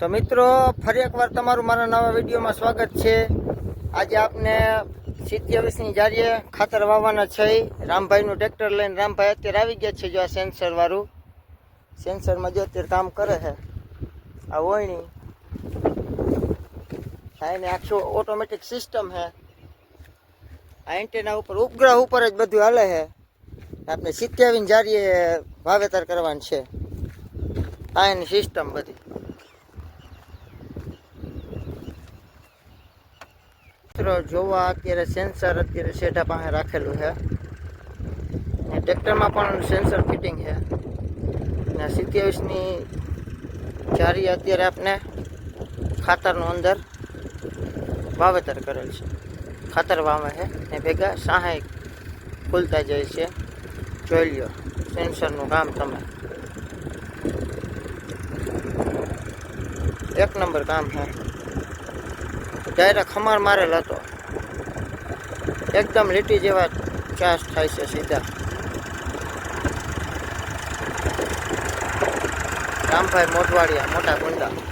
તો મિત્રો, ફરી એકવાર તમારું મારા નવા વિડીયોમાં સ્વાગત છે. આજે આપને સિત્યાવીસની જારીએ ખાતર વાવવાના છે. રામભાઈનું ટ્રેક્ટર લઈને રામભાઈ અત્યારે આવી ગયા છે જો આ સેન્સરવાળું સેન્સરમાં જો અત્યારે કામ કરે છે. આ વોયણી. આ એને આખું ઓટોમેટિક સિસ્ટમ છે. આ એન્ટેના ઉપર, ઉપગ્રહ ઉપર જ બધું હાલે છે. આપણે સિત્યાવીસ જારીએ વાવેતર કરવાનું છે. આ એની સિસ્ટમ બધી. મિત્રો જોવા અત્યારે સેન્સર અત્યારે શેઢા પાસે રાખેલું છે. ને ટ્રેક્ટરમાં પણ સેન્સર ફિટિંગ છે. ને સિત્યાવીસની જારી અત્યારે આપણે ખાતરનું અંદર વાવેતર કરેલ છે. ખાતર વાવે છે ને ભેગા સાહે ખુલતા જાય છે. જોઈ લ્યો, સેન્સરનું કામ તમે. એક નંબર કામ છે. ડાયરેક્ટ ખમાર મારેલ હતો. એકદમ લીટી જેવા ચાસ થાય છે સીધા. રામભાઈ મોટવાડિયા મોટા ગુંડા.